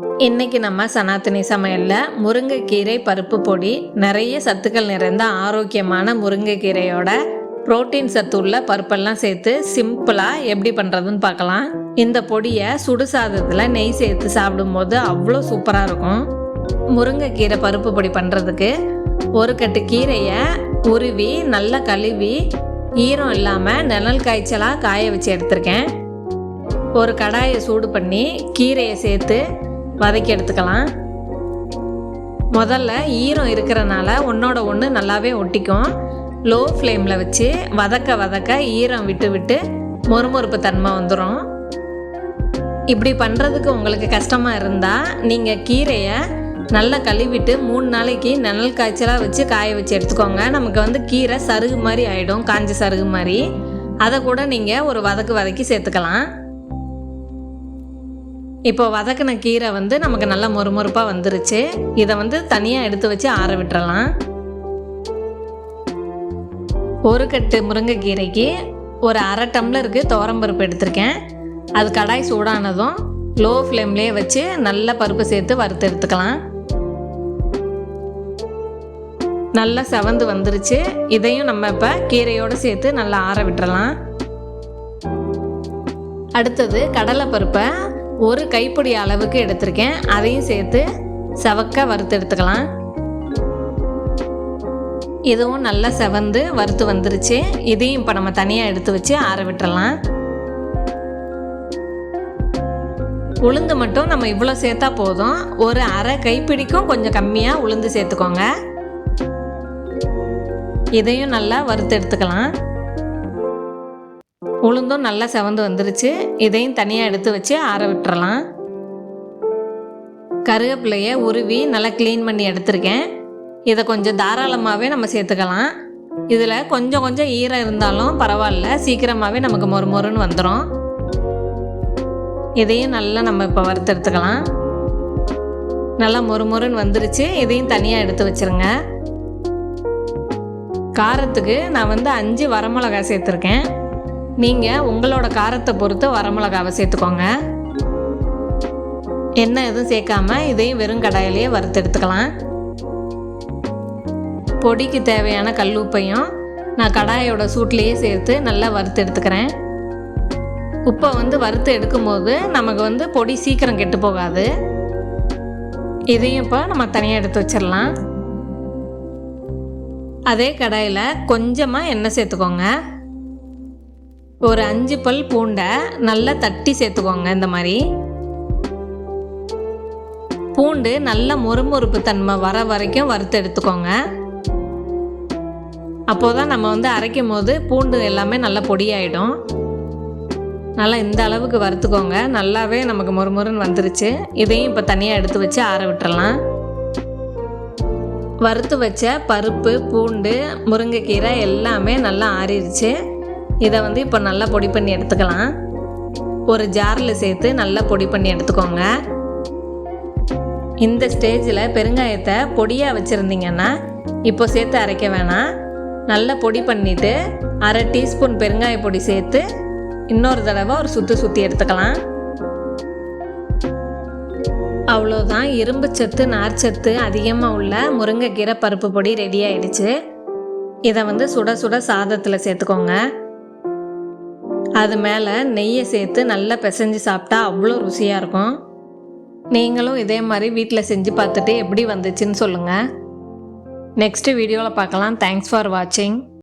இன்னைக்கு நம்ம சனாத்தனி சமையலில் முருங்கைக்கீரை பருப்பு பொடி நிறைய சத்துக்கள் நிறைந்த ஆரோக்கியமான முருங்கைக்கீரையோட புரோட்டீன் சத்து உள்ள பருப்பெல்லாம் சேர்த்து சிம்பிளாக எப்படி பண்ணுறதுன்னு பார்க்கலாம். இந்த பொடியை சுடு சாதத்தில் நெய் சேர்த்து சாப்பிடும்போது அவ்வளோ சூப்பராக இருக்கும். முருங்கைக்கீரை பருப்பு பொடி பண்ணுறதுக்கு ஒரு கட்டு கீரையை உருவி நல்லா கழுவி ஈரம் இல்லாமல் நிழல் காய்ச்சலாக காய வச்சு எடுத்திருக்கேன். ஒரு கடாயை சூடு பண்ணி கீரையை சேர்த்து வதக்கி எடுத்துக்கலாம். முதல்ல ஈரம் இருக்கிறனால ஒன்றோட ஒன்று நல்லாவே ஒட்டிக்கும். லோ ஃப்ளேமில் வச்சு வதக்க வதக்க ஈரம் விட்டு விட்டு மொறுமொறுப்பு தன்மை வந்துடும் இப்படி பண்ணுறதுக்கு உங்களுக்கு கஷ்டமாக இருந்தால் நீங்கள் கீரையை நல்லா கழுவிட்டு மூணு நாளைக்கு நிழல் காய்ச்சலாக வச்சு காய வச்சு எடுத்துக்கோங்க. நமக்கு வந்து கீரை சருகு மாதிரி ஆகிடும் காஞ்ச சருகு மாதிரி. அதை கூட நீங்கள் ஒரு வதக்கு வதக்கி சேர்த்துக்கலாம். இப்போ வதக்கின கீரை வந்து நமக்கு நல்லா மொறுமொறுப்பாக வந்துருச்சு. இதை வந்து தனியாக எடுத்து வச்சு ஆற விட்டுறலாம். ஒரு கட்டு முருங்கைக்கீரைக்கு ஒரு அரை டம்ளருக்கு தோரம்பருப்பு எடுத்திருக்கேன். அது கடாய் சூடானதும் லோ ஃப்ளேம்லேயே வச்சு நல்ல பருப்பு சேர்த்து வறுத்து எடுத்துக்கலாம். நல்லா செவந்து வந்துருச்சு. இதையும் நம்ம இப்போ கீரையோடு சேர்த்து நல்லா ஆற விட்டுறலாம். அடுத்தது கடலைப்பருப்பை ஒரு கைப்பிடி அளவுக்கு எடுத்திருக்கேன். அதையும் சேர்த்து செவக்க வறுத்து எடுத்துக்கலாம். இதுவும் நல்லா செவந்து வறுத்து வந்துருச்சு. இதையும் இப்போ நம்ம தனியாக எடுத்து வச்சு ஆற விட்டுறலாம். உளுந்து மட்டும் நம்ம இவ்வளோ சேர்த்தா போதும். ஒரு அரை கைப்பிடிக்கும் கொஞ்சம் கம்மியாக உளுந்து சேர்த்துக்கோங்க. இதையும் நல்லா வறுத்து எடுத்துக்கலாம். உளுந்தும் நல்லா செவந்து வந்துருச்சு. இதையும் தனியாக எடுத்து வச்சு ஆற விட்டுறலாம். கருவேப்பிலையை உருவி நல்லா க்ளீன் பண்ணி எடுத்திருக்கேன். இதை கொஞ்சம் தாராளமாகவே நம்ம சேர்த்துக்கலாம். இதில் கொஞ்சம் கொஞ்சம் ஈரம் இருந்தாலும் பரவாயில்ல. சீக்கிரமாகவே நமக்கு மொறு மொறுன்னு வந்துடும் இதையும் நல்லா நம்ம இப்போ வறுத்தெடுத்துக்கலாம் நல்லா மொறு மொறுன்னு வந்துருச்சு. இதையும் தனியாக எடுத்து வச்சுருங்க. காரத்துக்கு நான் வந்து அஞ்சு வரமிளகாய் சேர்த்துருக்கேன். நீங்கள் உங்களோட காரத்தை பொறுத்து வரமிளகாவை சேர்த்துக்கோங்க. எண்ணெய் எதுவும் சேர்க்காம இதையும் வெறும் கடாயிலேயே வறுத்து எடுத்துக்கலாம். பொடிக்கு தேவையான கல்லுப்பையும் நான் கடாயோட சூட்லேயே சேர்த்து நல்லா வறுத்து எடுத்துக்கிறேன். உப்பை வந்து வறுத்து எடுக்கும்போது நமக்கு வந்து பொடி சீக்கிரம் கெட்டு போகாது. இதையும் இப்போ நம்ம தனியாக எடுத்து வச்சிடலாம். அதே கடாயில் கொஞ்சமாக எண்ணெய் சேர்த்துக்கோங்க. ஒரு அஞ்சு பல் பூண்டை நல்லா தட்டி சேர்த்துக்கோங்க இந்த மாதிரி. பூண்டு நல்ல மொறுமொறுப்பு தன்மை வர வரைக்கும் வறுத்து எடுத்துக்கோங்க. அப்போதான் நம்ம வந்து அரைக்கும் போது பூண்டு எல்லாமே நல்லா பொடியாயிடும். நல்லா இந்த அளவுக்கு வறுத்துக்கோங்க. நல்லாவே நமக்கு மொறுமொறுன்னு வந்துருச்சு. இதையும் இப்போ தனியாக எடுத்து வச்சு ஆற விட்டுறலாம். வறுத்து வச்ச பருப்பு பூண்டு முருங்கைக்கீரை எல்லாமே நல்லா ஆறிடுச்சு இதை வந்து இப்போ நல்லா பொடி பண்ணி எடுத்துக்கலாம். ஒரு ஜாரில் சேர்த்து நல்லா பொடி பண்ணி எடுத்துக்கோங்க. இந்த ஸ்டேஜில் பெருங்காயத்தை பொடியாக வச்சுருந்தீங்கன்னா இப்போ சேர்த்து அரைக்க வேணாம். நல்லா பொடி பண்ணிவிட்டு அரை டீஸ்பூன் பெருங்காய பொடி சேர்த்து இன்னொரு தடவை ஒரு சுற்றி சுற்றி எடுத்துக்கலாம். அவ்வளோதான். இரும்பு சத்து நார்ச்சத்து அதிகமாக உள்ள முருங்கைக்கீரை பருப்பு பொடி ரெடி ஆயிடுச்சு. இதை வந்து சுட சுட சாதத்தில் சேர்த்துக்கோங்க. அது மேலே நெய்யை சேர்த்து நல்லா பிசைஞ்சு சாப்பிட்டா அவ்வளோ ருசியாக இருக்கும். நீங்களும் இதே மாதிரி வீட்டில் செஞ்சு பார்த்துட்டு எப்படி வந்துச்சுன்னு சொல்லுங்கள் நெக்ஸ்ட் வீடியோவில் பார்க்கலாம். தேங்க்ஸ் ஃபார் வாட்சிங்